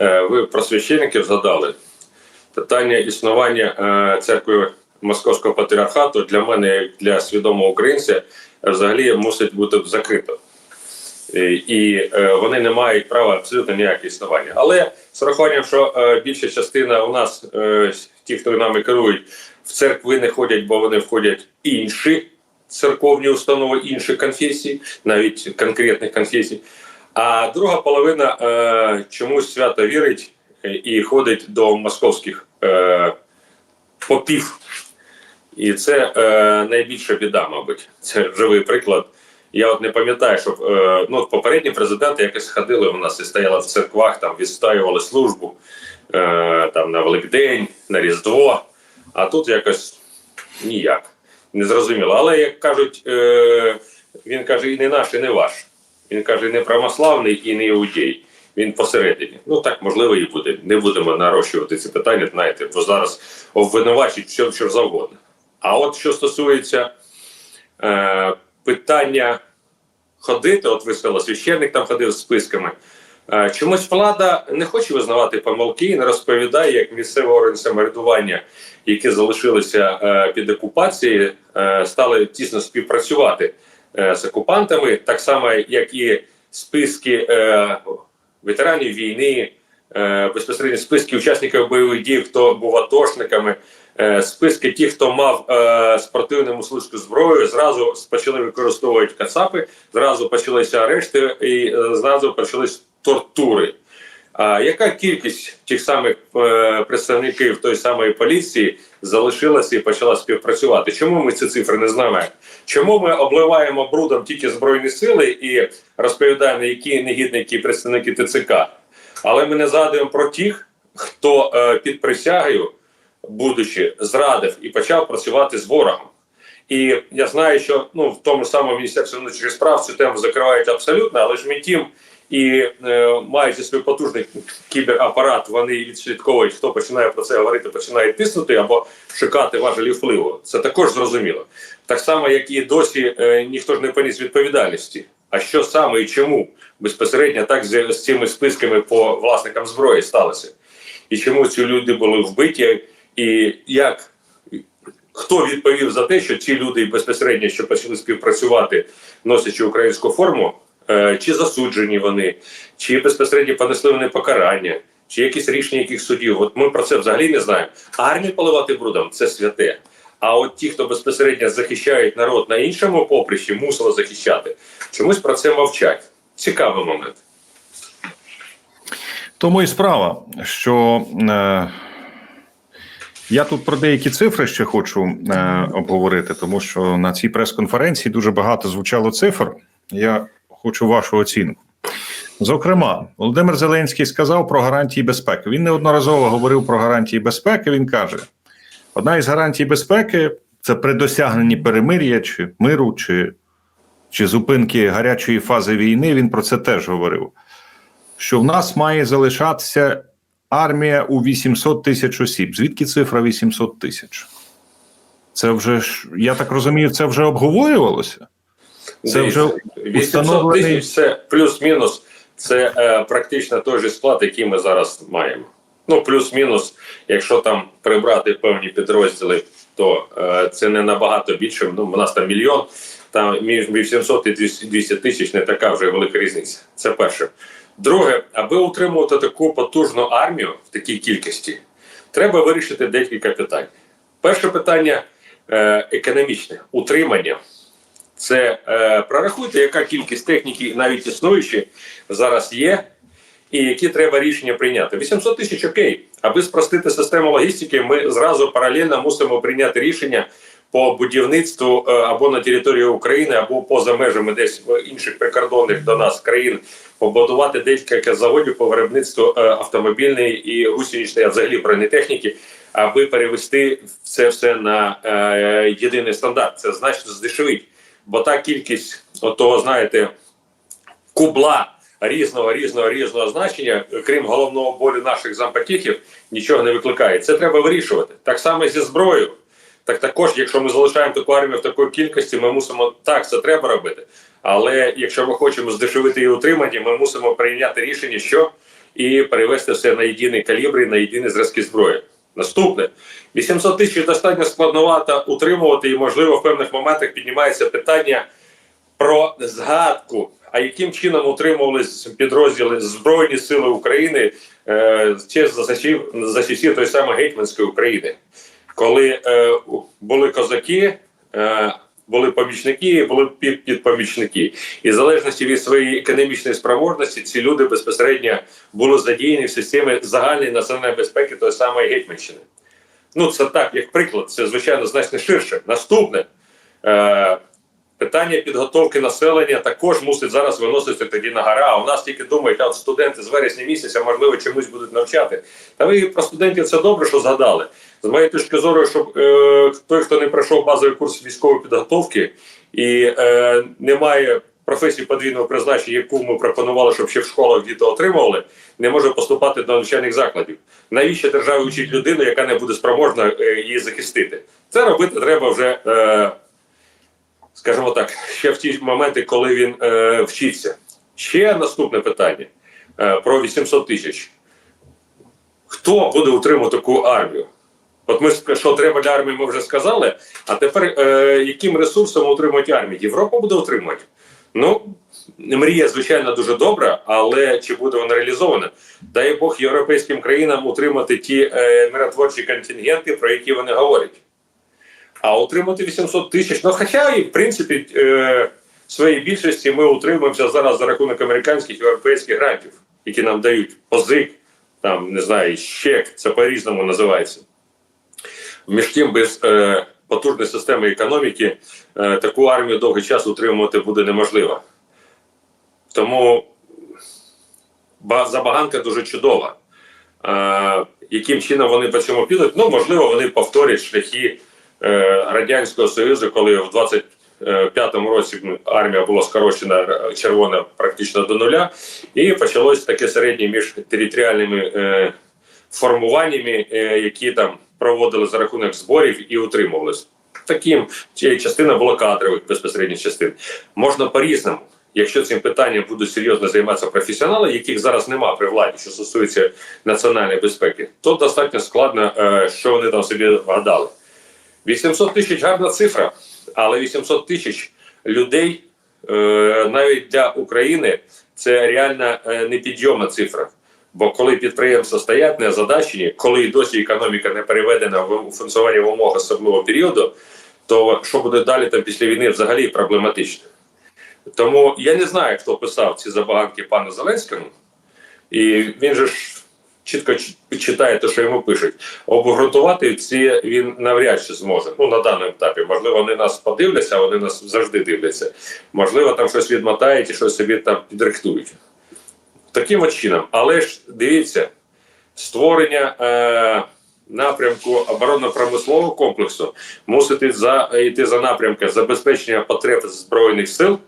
Е, Ви про священників згадали. Питання існування е, церкви Московського патріархату для мене, як для свідомого українця, е, взагалі мусить бути закрито. І, і е, вони не мають права абсолютно ніяке існування. Але з урахуванням, що е, більша частина у нас, е, ті, хто нами керують, в церкви не ходять, бо вони входять інші церковні установи, інші конфесії, навіть конкретних конфесій. А друга половина е, чомусь свято вірить е, і ходить до московських е, попів. І це е, найбільша біда, мабуть. Це живий приклад. Я от не пам'ятаю, щоб е, ну, попередні президенти якось ходили у нас і стояли в церквах, там відстоювали службу е, там, на Великдень, на Різдво. А тут якось ніяк. Не зрозуміло. Але як кажуть, е, він каже, і не наш, і не ваш. Він каже, не православний, і не іудей. Він посередині. Ну так можливо і буде. Не будемо нарощувати ці питання, знаєте, бо зараз обвинувачують що, що завгодно. А от що стосується е, питання ходити, от ви сказали, священник там ходив з списками. Е, чомусь влада не хоче визнавати помилки і не розповідає, як місцеві органи самоврядування, які залишилися е, під окупацією, е, стали тісно співпрацювати з окупантами, так само, як і списки е, ветеранів війни, е, безпосередньо списки учасників бойових дій, хто був атошниками, е, списки тих, хто мав е, спортивну мисливську зброю, зразу почали використовувати кацапи, зразу почалися арешти і е, зразу почались тортури. А яка кількість тих самих е, представників тої самої поліції залишилася і почала співпрацювати? Чому ми ці цифри не знаємо? Чому ми обливаємо брудом тільки збройні сили і розповідаємо, які негідники представники ТЦК? Але ми не згадуємо про тих, хто е, під присягою, будучи, зрадив і почав працювати з ворогом. І я знаю, що ну в тому самому міністерстві внутрішніх справ цю тему закривають абсолютно, але ж тім і е, маючи свій потужний кіберапарат, вони відслідковують, хто починає про це говорити, починає тиснути або шукати важелі впливу. Це також зрозуміло. Так само, як і досі е, ніхто ж не поніс відповідальності. А що саме і чому безпосередньо так з, з цими списками по власникам зброї сталося? І чому ці люди були вбиті, і як хто відповів за те, що ці люди безпосередньо що почали співпрацювати, носячи українську форму, чи засуджені вони, чи безпосередньо понесли вони покарання, чи якісь рішення яких судів? От ми про це взагалі не знаємо. Армію поливати брудом це святе. А от ті, хто безпосередньо захищають народ на іншому поприщі, мусили захищати, чомусь про це мовчать. Цікавий момент. Тому і справа, що е, я тут про деякі цифри ще хочу е, обговорити, тому що на цій прес-конференції дуже багато звучало цифр. Я хочу вашу оцінку. Зокрема, Володимир Зеленський сказав про гарантії безпеки. Він неодноразово говорив про гарантії безпеки. Він каже: одна із гарантій безпеки це при досягненні перемир'я чи миру, чи, чи зупинки гарячої фази війни. Він про це теж говорив. Що в нас має залишатися армія у 800 тисяч осіб. Звідки цифра 800 тисяч? Це вже я так розумію, це вже обговорювалося. Це вже 800 установлений- тисяч це плюс-мінус. Це е, практично той же склад, який ми зараз маємо. Ну, плюс-мінус, якщо там прибрати певні підрозділи, то е, це не набагато більше. Ну, у нас там мільйон, там між 800 і 200 200 тисяч не така вже велика різниця. Це перше. Друге, аби утримувати таку потужну армію в такій кількості, треба вирішити декілька питань. Перше питання е, економічне утримання. Це е, прорахуйте, яка кількість техніки, навіть існуючі, зараз є, і які треба рішення прийняти. 800 тисяч окей. Аби спростити систему логістики, ми зразу паралельно мусимо прийняти рішення по будівництву е, або на території України, або поза межами десь в інших прикордонних до нас країн побудувати декілька заводів по виробництву е, автомобільної і гусеничної, а взагалі бронетехніки, аби перевести це все на е, єдиний стандарт. Це значно здешевить. Бо та кількість того, знаєте, кубла різного, різного, різного значення, крім головного болю наших зампотіхів, нічого не викликає. Це треба вирішувати. Так само зі зброєю. Так також, якщо ми залишаємо таку армію в такій кількості, ми мусимо так, це треба робити. Але якщо ми хочемо здешевити її утримання, ми мусимо прийняти рішення, що і перевести все на єдиний калібр і на єдині зразки зброї. Наступне 800 тисяч достатньо складновато утримувати, і можливо в певних моментах піднімається питання про згадку. А яким чином утримувалися підрозділи Збройні Сили України е, ще за часів за тої самої гетьманської України, коли е, були козаки, е, були помічники, були підпомічники, і в залежності від своєї економічної спроможності ці люди безпосередньо були задіяні в системі загальної національної безпеки тої самої гетьманщини. Ну це так, як приклад, це звичайно значно ширше. Наступне. Питання підготовки населення також мусить зараз виноситися тоді на гора. А у нас тільки думають, а от студенти з вересня місяця можливо чомусь будуть навчати. Та ви про студентів це добре, що згадали. З моєї точки зору, щоб е, той, хто не пройшов базовий курс військової підготовки і е, не має професії подвійного призначення, яку ми пропонували, щоб ще в школах діти отримували, не може поступати до навчальних закладів. Навіщо держава вчить людину, яка не буде спроможна е, її захистити? Це робити треба вже. Е, скажімо так, ще в ті моменти, коли він е, вчиться. Ще наступне питання е, про 800 тисяч. Хто буде утримувати таку армію? От ми що треба для армії, ми вже сказали. А тепер е, яким ресурсом утримують армію? Європа буде утримувати? Ну, мрія, звичайно, дуже добра, але чи буде вона реалізована? Дай Бог європейським країнам утримати ті е, миротворчі контингенти, про які вони говорять. А отримати 800 тисяч, ну хоча і в принципі е, в своїй більшості ми утримуємося зараз за рахунок американських і європейських грантів, які нам дають позик, там не знаю, щек, це по-різному називається. Між тим, без е, потужної системи економіки е, таку армію довгий час утримувати буде неможливо. Тому забаганка дуже чудова. Е, яким чином вони по цьому підуть? Ну, можливо, вони повторять шляхи е, Радянського Союзу, коли в 25-му році армія була скорочена е, червона практично до нуля, і почалось таке середнє між територіальними е, формуваннями, е, які там проводили за рахунок зборів і утримувалися. Таким частина була кадрових безпосередньо частин. Можна по-різному. Якщо цим питанням будуть серйозно займатися професіонали, яких зараз нема при владі, що стосується національної безпеки, то достатньо складно, е, що вони там собі вгадали. 800 тисяч гарна цифра, але 800 тисяч людей е, навіть для України це реально е, непідйомна цифра. Бо коли підприємства стоять незадачені, коли і досі економіка не переведена в функціонування в умовах особливого періоду, то що буде далі там після війни взагалі проблематично. Тому я не знаю, хто писав ці забаганки пану Зеленському, і він же ж чітко читає те, що йому пишуть. Обґрунтувати ці він навряд чи зможе. Ну на даному етапі. Можливо, вони нас подивляться, вони нас завжди дивляться. Можливо, там щось відмотають і щось собі там підрихтують. Таким чином. Але ж дивіться, створення е, напрямку оборонно-промислового комплексу мусить за, йти за напрямком забезпечення потреб збройних сил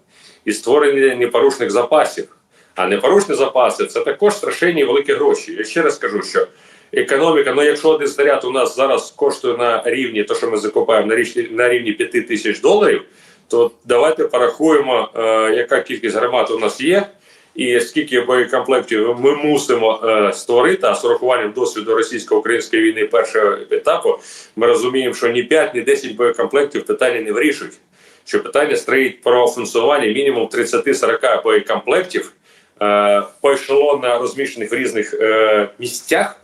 і створення непорушних запасів. А непорушні запаси це також страшенні великі гроші. Я ще раз кажу, що економіка, ну якщо один снаряд у нас зараз коштує на рівні, то що ми закупаємо на рівні, на рівні 5 тисяч доларів, то давайте порахуємо, е, яка кількість гармат у нас є, і скільки боєкомплектів ми мусимо е, створити. А з урахуванням досвіду російсько-української війни першого етапу, ми розуміємо, що ні 5, ні 10 боєкомплектів питання не вирішують. Що питання стоїть про функціонування мінімум 30-40 боєкомплектів поешелонно розміщених в різних е, місцях,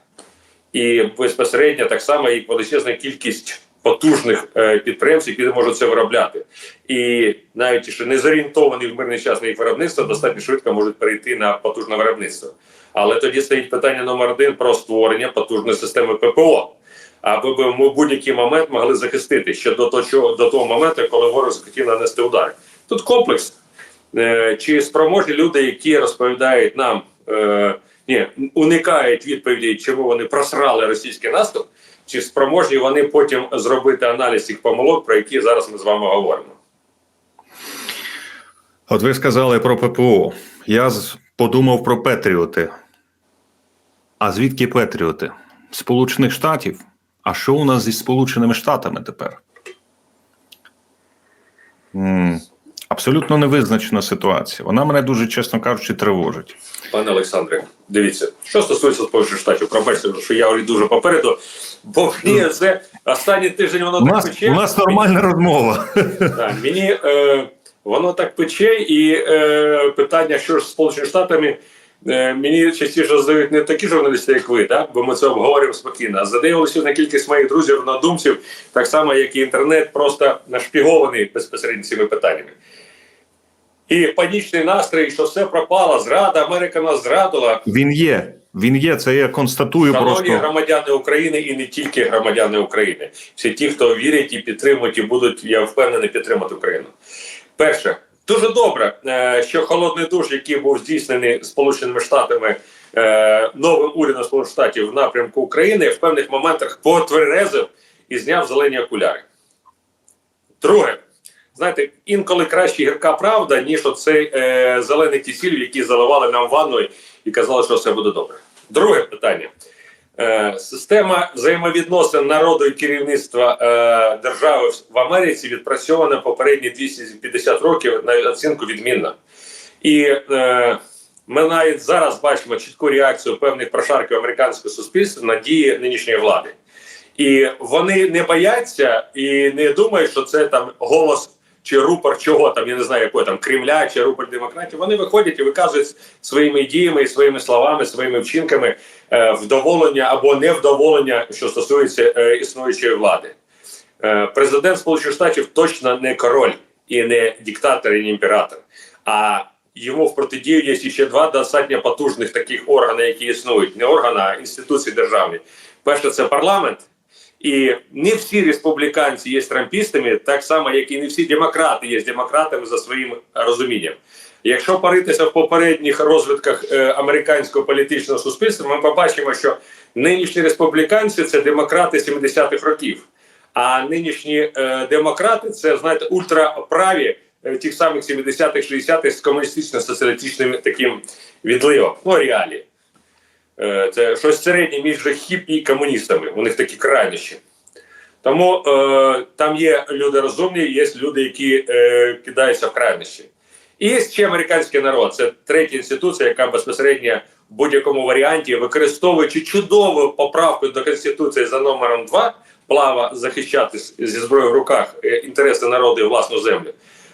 і безпосередньо так само і величезна кількість потужних е, підприємств, які можуть це виробляти. І навіть що не зорієнтовані в мирний час на їх виробництво, достатньо швидко можуть перейти на потужне виробництво. Але тоді стоїть питання номер один про створення потужної системи ППО. Аби би ми в будь-який момент могли захистити ще до того, до того моменту, коли ворог захотів нанести удар. Тут комплекс. Е, Чи спроможні люди, які розповідають нам, е, ні, уникають відповіді, чому вони просрали російський наступ, чи спроможні вони потім зробити аналіз цих помилок, про які зараз ми з вами говоримо? От ви сказали про ППО. Я подумав про Петріоти. А звідки Петріоти? Сполучених Штатів? А що у нас зі Сполученими Штатами тепер? Абсолютно. невизначена ситуація. Вона мене дуже чесно кажучи тривожить. Пане Олександре, дивіться, що стосується Сполучених Штатів, пробачте, що я дуже попереду, бо мені це останній тиждень воно У так нас, пече. у нас нормальна розмова. Так, мені е, воно так пече, і е, питання, що ж з Сполученими Штатами, е, мені частіше задають не такі журналісти, як ви, так? бо ми це обговорюємо спокійно, а задає величезна кількість моїх друзів, однодумців, так само, як і інтернет, просто нашпігований безпосередньо цими питаннями. І панічний настрій, що все пропало, зрада, Америка нас зрадила. Він є. Він є. Це я констатую Шановні просто. громадяни України і не тільки громадяни України, всі ті, хто вірять і підтримують, і будуть, я впевнений, підтримати Україну. Перше, дуже добре, е, що холодний душ, який був здійснений Сполученими Штатами е, новим урядом Сполучених Штатів в напрямку України, в певних моментах потверезив і зняв зелені окуляри. Друге, знаєте, інколи краще гірка правда, ніж оцей е, зелений кисіль, який заливали нам ванною і казали, що все буде добре. Друге питання. Е, система взаємовідносин народу і керівництва е, держави в Америці відпрацьована попередні 250 років на оцінку відмінна. І е, ми навіть зараз бачимо чітку реакцію певних прошарків американського суспільства на дії нинішньої влади. І вони не бояться і не думають, що це там голос чи рупор чого там, я не знаю, якої там Кремля чи рупор демократії. Вони виходять і виказують своїми діями і своїми словами, своїми вчинками е, вдоволення або невдоволення, що стосується е, існуючої влади. Е, президент Сполучених Штатів точно не король і не диктатор, і не імператор. А йому в протидію є ще два достатньо потужних таких органи, які існують, не органи, а інституції державні. Перше, це парламент. І не всі республіканці є трампістами, так само, як і не всі демократи є демократами за своїм розумінням. Якщо паритися в попередніх розвитках е, американського політичного суспільства, ми побачимо, що нинішні республіканці це демократи 70-х років, а нинішні е, демократи це знаєте ультраправі е, тих самих 70-х, 60-х з комуністично-соціалістичним таким відливом. Ну, реалії. Е, Це щось середнє між же і комуністами. У них такі крайнощі. Тому е, там є люди розумні, є люди, які е, кидаються в крайнощі. І є ще американський народ. Це третя інституція, яка безпосередньо в будь-якому варіанті, використовуючи чудову поправку до Конституції за номером 2, плава захищати зі зброєю в руках е, інтереси народу і власну землю,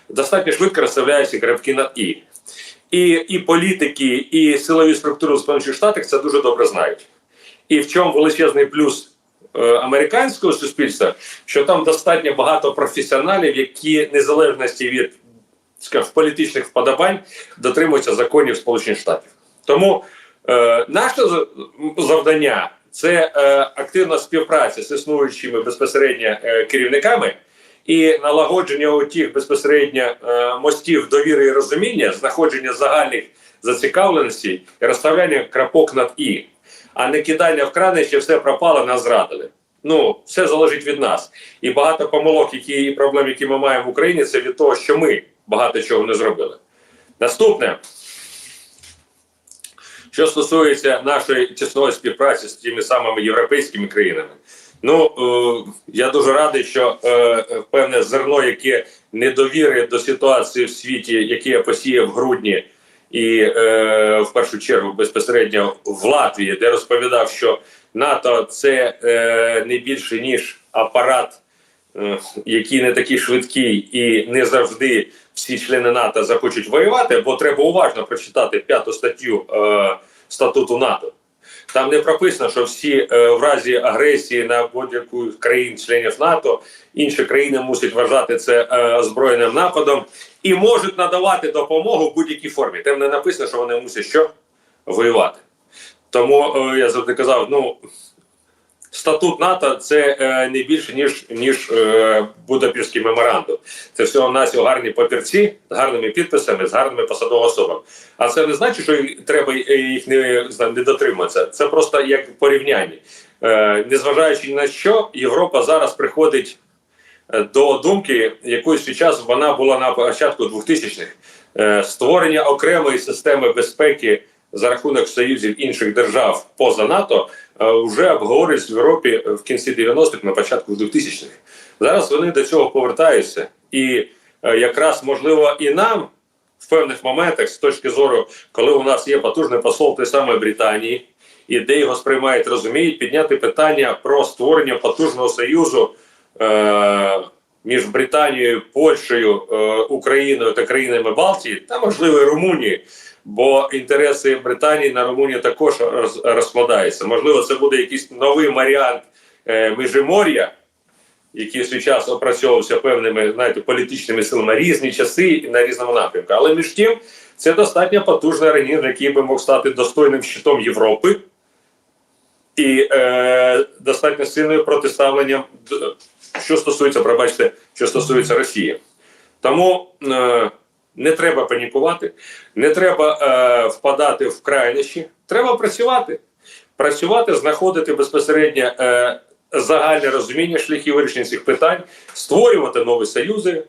достатньо швидко розставляються крапки на і. І, і політики, і силові структури в Сполучених Штатах це дуже добре знають. І в чому величезний плюс е, американського суспільства, що там достатньо багато професіоналів, які незалежності від скажімо, політичних вподобань дотримуються законів Сполучених Штатів. Тому е, наше завдання це е, активна співпраця з існуючими безпосередньо е, керівниками і налагодження у безпосередньо е, мостів довіри і розуміння, знаходження загальних зацікавленостей і розставляння крапок над і, а не кидання в крани, що все пропало, нас зрадили. Ну, все залежить від нас. І багато помилок, які і проблем, які ми маємо в Україні, це від того, що ми багато чого не зробили. Наступне, що стосується нашої тісної співпраці з тими самими європейськими країнами, ну е, я дуже радий, що е, певне зерно, яке недовіри до ситуації в світі, яке я посіяв в грудні, і е, в першу чергу безпосередньо в Латвії, де розповідав, що НАТО це не більше ніж апарат, який не такий швидкий, і не завжди всі члени НАТО захочуть воювати, бо треба уважно прочитати п'яту статтю е, статуту НАТО. Там не прописано, що всі е, в разі агресії на будь-яку країн-членів НАТО інші країни мусять вважати це е, збройним нападом і можуть надавати допомогу в будь-якій формі. Там не написано, що вони мусять що воювати. Тому е, я завжди казав: ну статут НАТО це е, не більше ніж ніж е, Будапештський меморандум. Це всього нас гарні папірці з гарними підписами, з гарними посадовими особами. А це не значить, що треба е, їх не, не дотримуватися. Це просто як порівняння. Е, незважаючи на що, Європа зараз приходить е, до думки, якої час вона була на початку 2000-х. Е, створення окремої системи безпеки за рахунок союзів інших держав поза НАТО вже обговорюють в Європі в кінці 90-х, на початку 2000-х. Зараз вони до цього повертаються, і е, якраз можливо і нам в певних моментах, з точки зору, коли у нас є потужний посол той самої Британії, і де його сприймають, розуміють, підняти питання про створення потужного союзу е, між Британією, Польщею, е, Україною та країнами Балтії, та можливо і Румунії, бо інтереси Британії на Румунію також роз, розкладаються. Можливо, це буде якийсь новий варіант е, Міжимор'я, який в свій час опрацьовувався певними знаєте, політичними силами на різні часи і на різному напрямку. Але між тим, це достатньо потужний організм, який би мог стати достойним щитом Європи і е, достатньо сильним протиставленням, що стосується, пробачте, що стосується Росії. Тому е, не треба панікувати, не треба е, впадати в крайнощі. Треба працювати. Працювати, знаходити безпосередньо е, загальне розуміння шляхів вирішення цих питань, створювати нові союзи,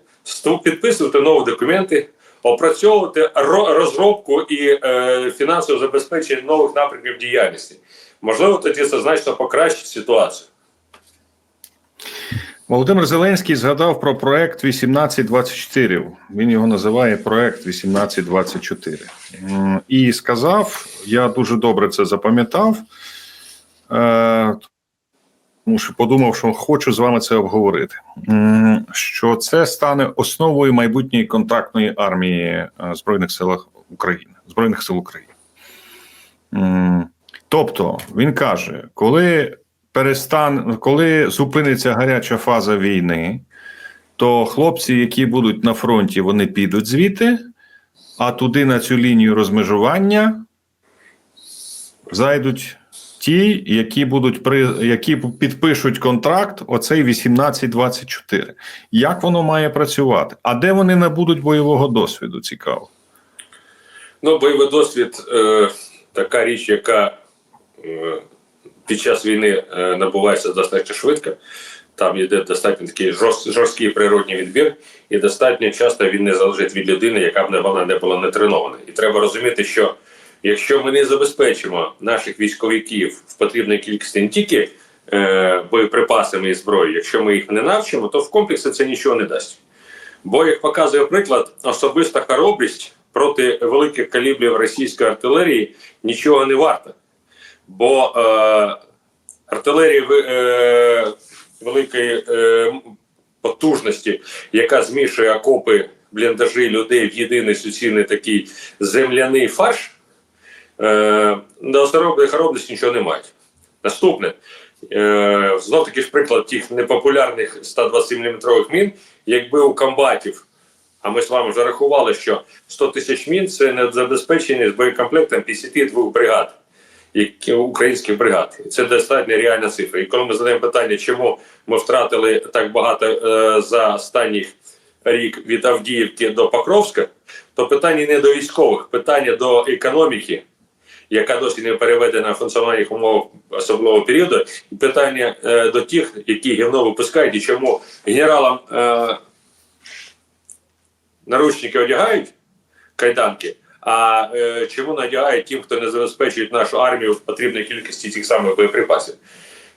підписувати нові документи, опрацьовувати ро- розробку і е, фінансове забезпечення нових напрямків діяльності. Можливо, тоді це значно покращить ситуацію. Володимир Зеленський згадав про проект 1824. Він його називає проект 1824. І сказав: я дуже добре це запам'ятав, е, тому що подумав, що хочу з вами це обговорити. Що це стане основою майбутньої контрактної армії е, Збройних сил України, Збройних сил України. Тобто він каже, коли перестан, коли зупиниться гаряча фаза війни, то хлопці, які будуть на фронті, вони підуть звідти, а туди на цю лінію розмежування зайдуть ті, які будуть при які підпишуть контракт, оцей 1824. Як воно має працювати? А де вони набудуть бойового досвіду? Цікаво. Ну, бойовий досвід е, така річ, яка е, під час війни е, набувається достатньо швидко. Там йде достатньо такий жорст, жорсткий природній відбір, і достатньо часто він не залежить від людини, яка б вона не була не тренована. І треба розуміти, що якщо ми не забезпечимо наших військовиків в потрібній кількості не тільки е, боєприпасами і зброєю, якщо ми їх не навчимо, то в комплексі це нічого не дасть. Бо, як показує приклад, особиста хоробрість проти великих калібрів російської артилерії нічого не варта. Бо е, артилерія ви- е, великої е, потужності, яка змішує окопи, бліндажі людей в єдиний суцільний такий земляний фарш, е, до особливої хоробрості нічого не мають. Наступне. Е, знов таки ж приклад тих непопулярних 120 мм мін, якби у комбатів, а ми з вами вже рахували, що 100 тисяч мін це не забезпечені з боєкомплектом 52 бригад, українських бригад. Це достатньо реальна цифра. І коли ми задаємо питання, чому ми втратили так багато е, за останній рік від Авдіївки до Покровська, то питання не до військових, питання до економіки яка досі не переведена в функціональних умовах особливого періоду, і питання е, до тих, які гівно випускають, і чому генералам е, наручники одягають кайданки, а е, чому не одягають тим, хто не забезпечує нашу армію в потрібній кількості цих самих боєприпасів.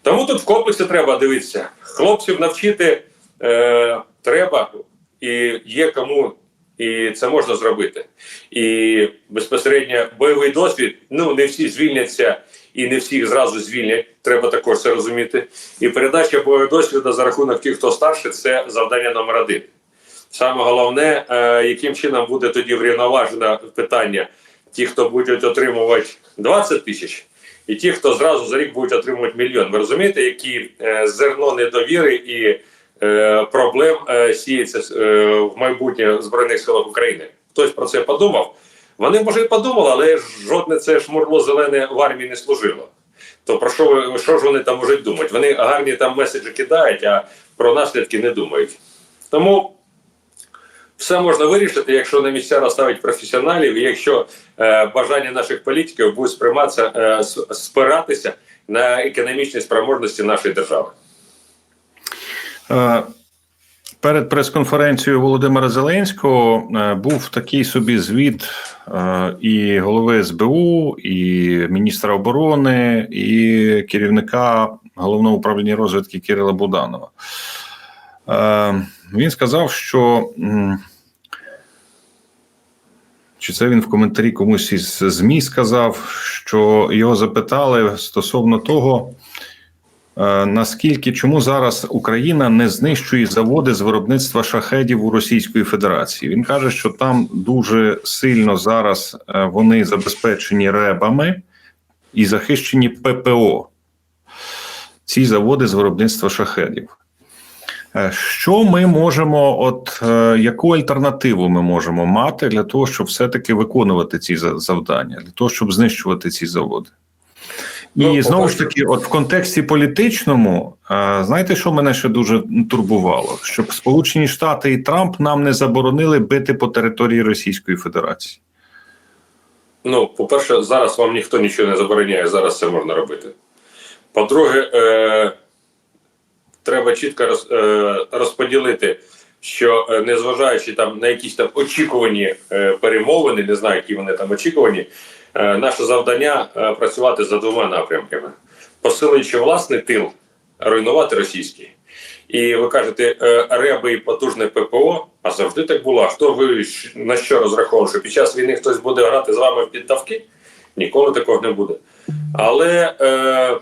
Тому тут в комплексі треба дивитися. Хлопців навчити е, треба, і є кому і це можна зробити. І безпосередньо бойовий досвід. Ну не всі звільняться і не всіх зразу звільнять. Треба також це розуміти. І передача бойового досвіду за рахунок тих, хто старше, це завдання номер один. Саме головне, е, яким чином буде тоді врівноважено питання: ті, хто будуть отримувати 20 тисяч, і ті, хто зразу за рік будуть отримувати мільйон. Ви розумієте, які е, зерно недовіри і е, проблем сіється в майбутнє Збройних силах України. Хтось про це подумав. Вони може і подумали, але жодне це шмурло зелене в армії не служило. То про що ви- що ж вони там можуть думати? Вони гарні там меседжі кидають, а про наслідки не думають. Тому все можна вирішити, якщо на місця розставить професіоналів, і якщо е, бажання наших політиків будуть сприйматися, е, спиратися на економічні спроможності нашої держави. Е, Перед прес-конференцією Володимира Зеленського е, був такий собі звіт е, і голови СБУ, і міністра оборони, і керівника головного управління розвідки Кирила Буданова. Він сказав, що. Чи це він в коментарі комусь із ЗМІ сказав, що його запитали стосовно того, е, наскільки чому зараз Україна не знищує заводи з виробництва шахедів у Російської Федерації? Він каже, що там дуже сильно зараз е, вони забезпечені ребами і захищені ППО. Ці заводи з виробництва шахедів. Е, Що ми можемо, от е, яку альтернативу ми можемо мати для того, щоб все-таки виконувати ці завдання, для того, щоб знищувати ці заводи? І Ну, знову ж таки, от в контексті політичному, е, знаєте, що мене ще дуже турбувало? Щоб Сполучені Штати і Трамп нам не заборонили бити по території Російської Федерації. Ну, по-перше, зараз вам ніхто нічого не забороняє, зараз це можна робити. По-друге, е, треба чітко е, розподілити, що е, незважаючи там на якісь там очікувані е, перемовини, не знаю, які вони там очікувані, наше завдання працювати за двома напрямками: посилюючи власний тил, руйнувати російський. І ви кажете, реби і потужне ППО, а завжди так було. А хто ви на що розраховував? Що під час війни хтось буде грати з вами в піддавки? Ніколи такого не буде. Але е,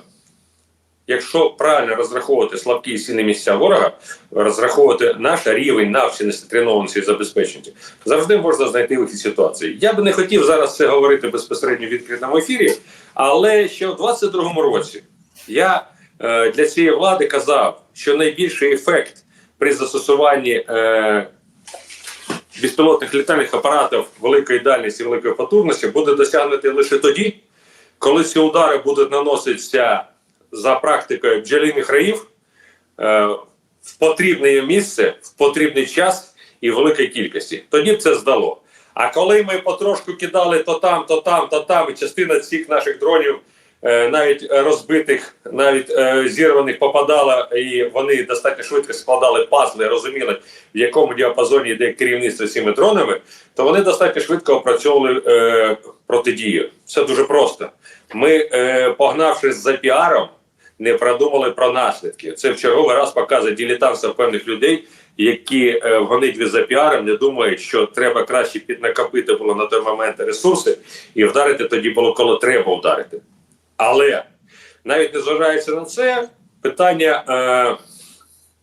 якщо правильно розраховувати слабкі і сильні місця ворога, розраховувати наш рівень навченості, тренованості і забезпеченості, завжди можна знайти вихід ситуації. Я би не хотів зараз це говорити безпосередньо в відкритому ефірі, але ще в 22-му році я е, для цієї влади казав, що найбільший ефект при застосуванні е, безпілотних літальних апаратів великої дальності, великої потужності буде досягнути лише тоді, коли ці удари будуть наноситися за практикою бджолиних раїв е, в потрібне місце, в потрібний час і в великій кількості. Тоді б це здало. А коли ми потрошку кидали то там, то там, то там, і частина цих наших дронів, е, навіть розбитих, навіть е, зірваних, попадала, і вони достатньо швидко складали пазли, розуміли, в якому діапазоні йде керівництво цими дронами, то вони достатньо швидко опрацьовували протидію. Все дуже просто. Ми, е, погнавшись за піаром, не продумали про наслідки. Це в черговий раз показує дилетантство певних людей, які е, в гонитві за піаром не думають, що треба краще піднакопити було на той момент ресурси і вдарити тоді було, коли треба вдарити. Але навіть незважаючи на це, питання е,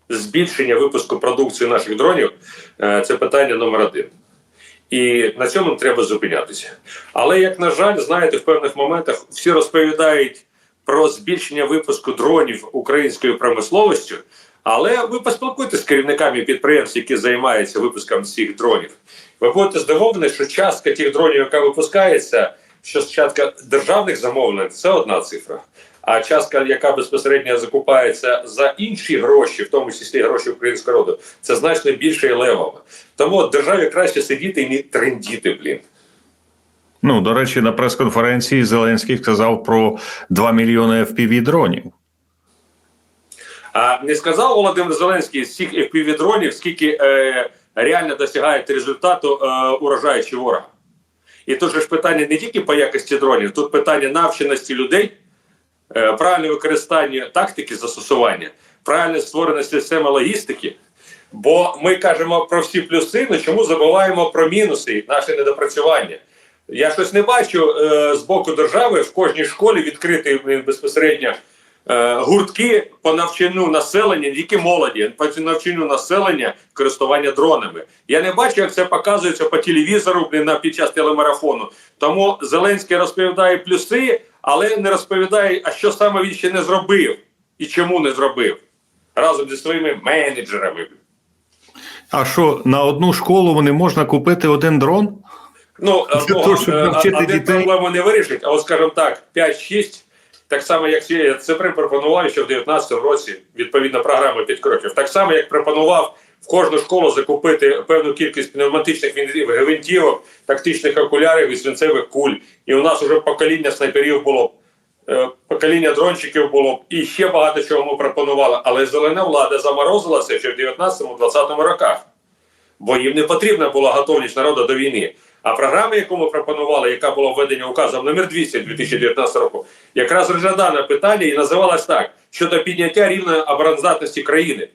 збільшення випуску продукції наших дронів е, це питання номер один. І на цьому треба зупинятися. Але як на жаль, знаєте, в певних моментах всі розповідають про збільшення випуску дронів українською промисловістю. Але ви поспілкуйтесь з керівниками підприємств, які займаються випуском цих дронів. Ви будете здивовані, що частка тих дронів, яка випускається, що частка державних замовлень це одна цифра. А частка, яка безпосередньо закупається за інші гроші, в тому числі гроші українського роду, це значно більше і левово. Тому державі краще сидіти і не трендіти, блін. Ну, до речі, на прес-конференції Зеленський сказав про 2 мільйони FPV дронів. А не сказав Володимир Зеленський з цих FPV-дронів, скільки е, реально досягають результату е, урожаючи ворога. І тут же ж питання не тільки по якості дронів, тут питання навченості людей, е, правильне використання тактики застосування, правильно створена система логістики. Бо ми кажемо про всі плюси, але чому забуваємо про мінуси, наше недопрацювання. Я щось не бачу е, з боку держави в кожній школі відкрити безпосередньо е, гуртки по навчанню населення, тільки молоді, по навчанню населення користування дронами. Я не бачу, як це показується по телевізору на під час телемарафону. Тому Зеленський розповідає плюси, але не розповідає, а що саме він ще не зробив і чому не зробив разом зі своїми менеджерами. А що на одну школу не можна купити один дрон? Ну, того, щоб е, один дітей. проблему не вирішить, а от, скажімо так, 5-6, так само, як я це пропонував ще в 2019 році, відповідно, програми 5 кроків. Так само, як пропонував в кожну школу закупити певну кількість пневматичних гвинтівок, тактичних окулярів і свинцевих куль. І у нас вже покоління снайперів було, е, покоління дрончиків було, і ще багато чого ми пропонували. Але зелена влада заморозила це ще в 19-20 роках бо їм не потрібна була готовність народу до війни. А програма, яку ми пропонували, яка була введена указом номер 200 2019 року, якраз розглядала питання і називалась так: щодо підняття рівня обороноздатності країни.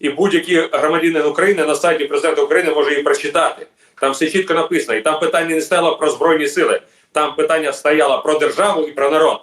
і будь-який громадянин України на сайті президента України може її прочитати. Там все чітко написано, і там питання не стало про збройні сили, там питання стояло про державу і про народ.